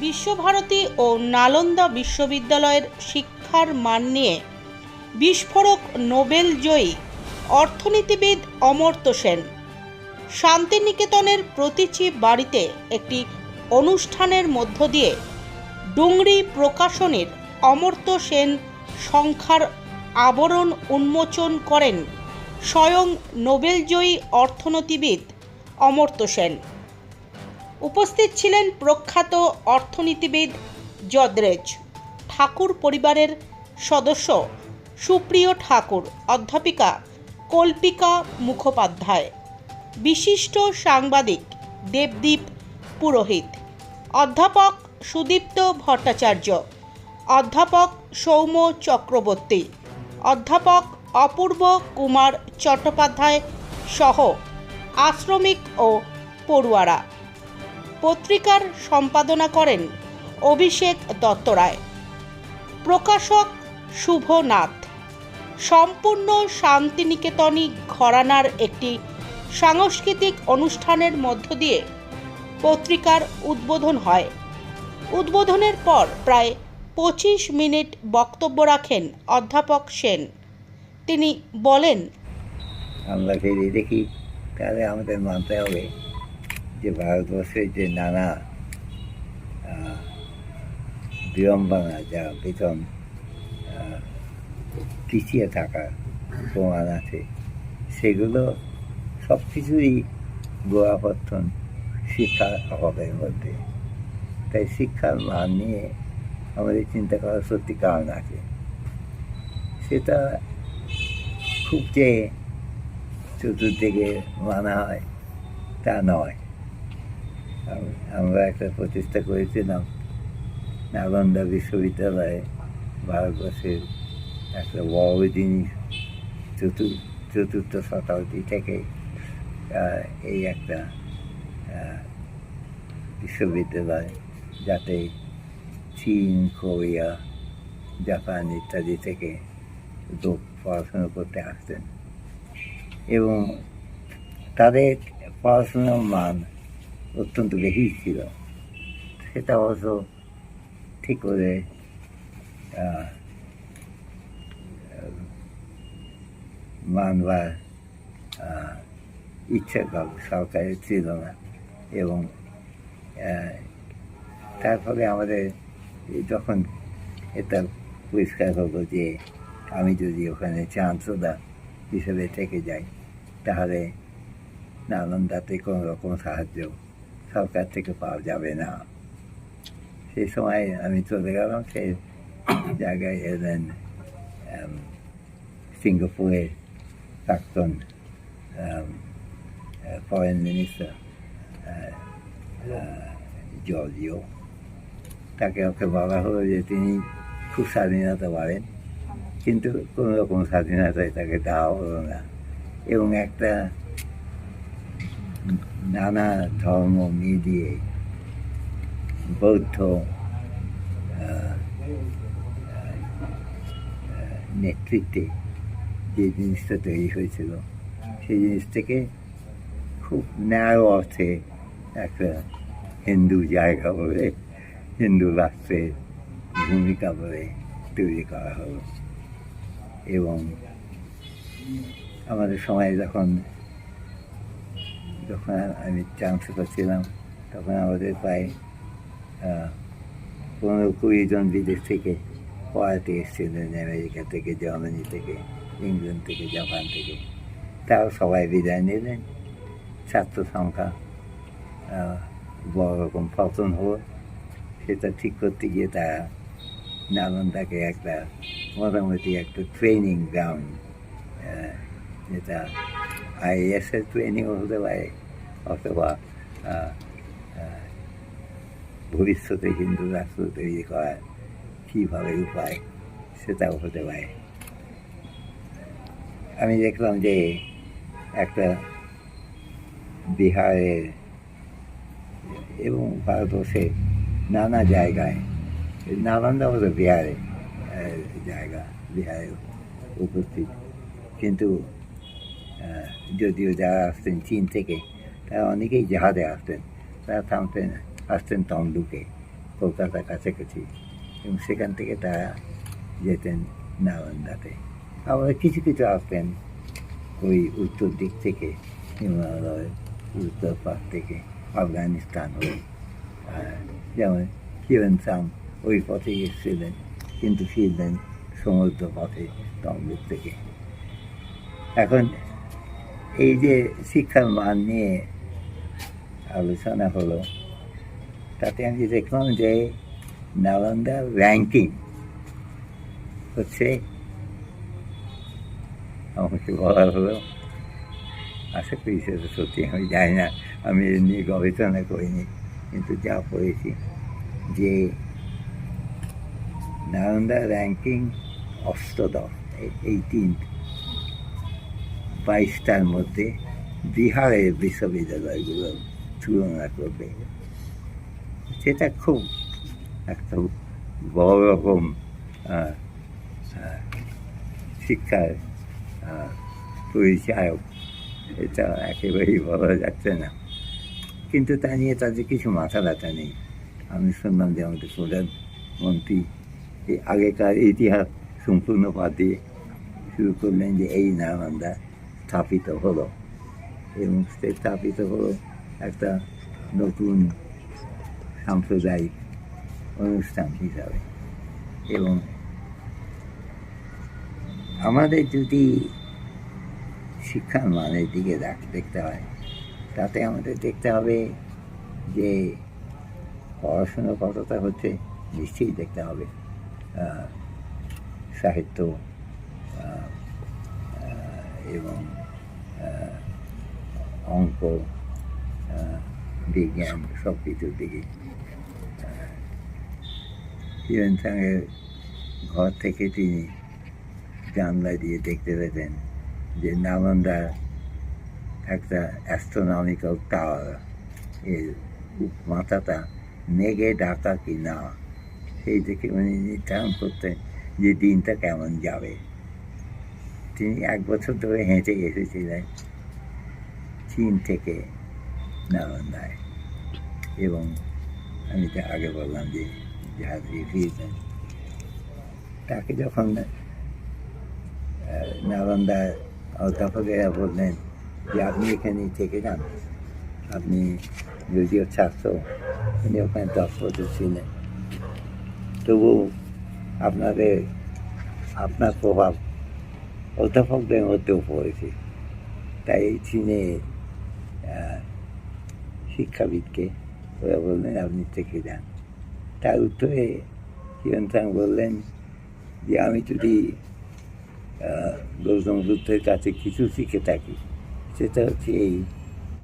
বিশ্বভারতী ও নালন্দা বিশ্ববিদ্যালয়ের শিক্ষার মান নিয়ে বিস্ফোরক নোবেল জয়ী অর্থনীতিবিদ অমর্ত্য সেন। শান্তিনিকেতনের প্রতিচি বাড়িতে একটি অনুষ্ঠানের মধ্য দিয়ে ডুংরি প্রকাশনীর অমর্ত্য সেন সংখ্যার আবরণ উন্মোচন করেন স্বয়ং নোবেলজয়ী অর্থনীতিবিদ অমর্ত্য সেন। উপস্থিত ছিলেন প্রখ্যাত অর্থনীতিবিদ যদ্রেজ, ঠাকুর পরিবারের সদস্য সুপ্রিয় ঠাকুর, অধ্যাপিকা কল্পিকা মুখোপাধ্যায়, বিশিষ্ট সাংবাদিক দেবদীপ পুরোহিত, অধ্যাপক সুদীপ্ত ভট্টাচার্য, অধ্যাপক সৌম্য চক্রবর্তী, অধ্যাপক অপূর্ব কুমার চট্টোপাধ্যায় সহ আশ্রমিক ও পড়ুয়ারা। পত্রিকার সম্পাদনা করেন অভিষেক দত্তরায়। প্রকাশক শুভ নাথ সম্পূর্ণ শান্তিনিকেতনী ঘরানার একটি সাংস্কৃতিক অনুষ্ঠানের মধ্য দিয়ে পত্রিকার উদ্বোধন হয়। উদ্বোধনের পর প্রায় পঁচিশ মিনিট বক্তব্য রাখেন অধ্যাপক সেন। তিনি বলেন, আমরা যদি দেখি, তাহলে আমাদের মানতে হবে। যে ভারতবর্ষের যে নানা বিড়ম্বনা যা বেতন পিছিয়ে থাকার প্রমাণ আছে। সেগুলো সব কিছুই গোড়াপত্তন শিক্ষার অভাবের মধ্যে। তাই শিক্ষার মান নিয়ে আমাদের চিন্তা করার সত্যি কারণ আছে। সেটা খুব যে চতুর্দিকে মানা হয়, তা নয়। আমরা একটা প্রচেষ্টা করেছিলাম নালন্দা বিশ্ববিদ্যালয়ে, ভারতবর্ষের একটা বড় জিনিস চতুর চতুর্থ শতাব্দী থেকে এই একটা বিশ্ববিদ্যালয় যাতে চীন, কোরিয়া, জাপান ইত্যাদি থেকে লোক পড়াশোনা করতে আসতেন। এবং তাদের পড়াশোনার মান অত্যন্ত বেশি ছিল। সেটা অবশ্য ঠিক করে মানবার ইচ্ছা সরকারের ছিল না এবং আহ, তারপরে আমাদের যখন এটা পরিষ্কার হলো যে আমি যদি ওখানে চান্সোদা হিসেবে থেকে যাই তাহলে নালন্দাতে কোনো রকম সাহায্য সরকার থেকে পাওয়া যাবে না সেই সময় আমি চলে গেলাম সেই জায়গায় এলেন সিঙ্গাপুরের প্রাক্তন ফরেন মিনিস্টার জর্জিও তাকে ওকে বলা হলো যে তিনি খুব স্বাধীনতা পাবেন কিন্তু কোনো রকম স্বাধীনতায় তাকে দেওয়া হলো না এবং একটা নানা ধর্ম মিলিয়ে বৌদ্ধ নেতৃত্বে যে জিনিসটা তৈরি হয়েছিল, সেই জিনিস থেকে খুব ন্যায় অর্থে একটা হিন্দু জায়গা বলে, হিন্দু রাষ্ট্রের ভূমিকা বলে তৈরি করা হলো। এবং আমাদের সময় যখন যখন আমি চান্সেলর ছিলাম তখন আমাদের প্রায় পনেরো কুড়ি জন বিদেশ থেকে পড়াতে এসেছিলেন আমেরিকা থেকে, জার্মানি থেকে, ইংল্যান্ড থেকে, জাপান থেকে। তাও সবাই বিদায় নিলেন। ছাত্র সংখ্যা বড় রকম পতন হলো। সেটা ঠিক করতে গিয়ে তারা নালন্দাকে একটা মোটামুটি একটা ট্রেনিং গ্রাউন্ড যেটা আইএসের ট্রেনিংও হতে পারে, অথবা ভবিষ্যতে হিন্দু রাষ্ট্র তৈরি করার কীভাবে উপায় সেটাও হতে পারে। আমি দেখলাম যে একটা বিহারের এবং ভারতবর্ষের নানা জায়গায়, নালন্দা হলো বিহারে জায়গা, বিহারে উপস্থিত। কিন্তু যদিও যারা আসতেন চীন থেকে তারা অনেকেই জাহাজে আসতেন তারা থামতেন আসতেন তমলুকে কলকাতা কাছাকাছি এবং সেখান থেকে তারা যেতেন নালন্দাতে আবার কিছু কিছু আসতেন ওই উত্তর দিক থেকে হিমালয় উত্তর পাশ থেকে আফগানিস্তান হয়ে যেমন হিরেন ওই পথে এসেছিলেন কিন্তু ফিরলেন সমুদ্র পথে তমলুক থেকে এখন এই যে শিক্ষার মান নিয়ে আলোচনা হলো, তাতে আমি দেখলাম যে নালন্দার র্যাঙ্কিং হচ্ছে, আমাকে বলা হলো। আশা করি সেটা সত্যি, আমি জানি না, আমি এ নিয়ে গবেষণা করিনি, কিন্তু যা পড়েছি যে নালন্দা র্যাঙ্কিং অষ্টদশ এইটিন বাইশটার মধ্যে বিহারের বিশ্ববিদ্যালয়গুলো তুলনা করবে। সেটা খুব একটা বড় রকম শিক্ষার পরিচায়ক, এটা একেবারেই বলা যাচ্ছে না। কিন্তু তা নিয়ে তাদের কিছু মাথা ব্যথা নেই। আমি শুনলাম যে আমাদের প্রধানমন্ত্রী এই আগেকার ইতিহাস সম্পূর্ণ বাদ শুরু করলেন যে এই নালন্দা স্থাপিত হলো। এবং স্থাপিত হলো একটা নতুন সাম্প্রদায়িক অনুষ্ঠান হিসাবে। এবং আমাদের যদি শিক্ষার মানের দিকে দেখতে হয়, তাতে আমাদের দেখতে হবে যে পড়াশুনো কতটা হচ্ছে, নিশ্চয়ই দেখতে হবে। সাহিত্য এবং অঙ্ক বিজ্ঞান সব কিছুর দিকে সাংয়ের ঘর থেকে তিনি জানলা দিয়ে দেখতে পেতেন যে নালন্দার একটা অ্যাস্ট্রোনমিক্যাল টাওয়ার, এর মাথাটা মেঘে ডাকা কি না, সেই দেখে উনি নির্ধারণ করতেন যে দিনটা কেমন যাবে। তিনি এক বছর ধরে হেঁটে এসেছিলেন। চীন থেকে নালন্দায় এবং আমি তো আগে বললাম যে জাহাজ ফিরবেন তাকে যখন আহ, নালন্দার অধ্যাপকেরা বললেন যে আপনি এখানে থেকে যান। আপনি যদিও ছাত্র উনি ওখানে বছর ছিলেন। তবু আপনাদের আপনার প্রভাব অধ্যাপকদের মধ্যেও পড়েছে। তাই চীনে শিক্ষাবিদকে ওরা বললেন, আপনি থেকে যান। তার উত্তরে হিরণ সাং বললেন যে, আমি যদি গৌতম বুদ্ধের কাছে কিছু শিখে থাকি, সেটা হচ্ছে এই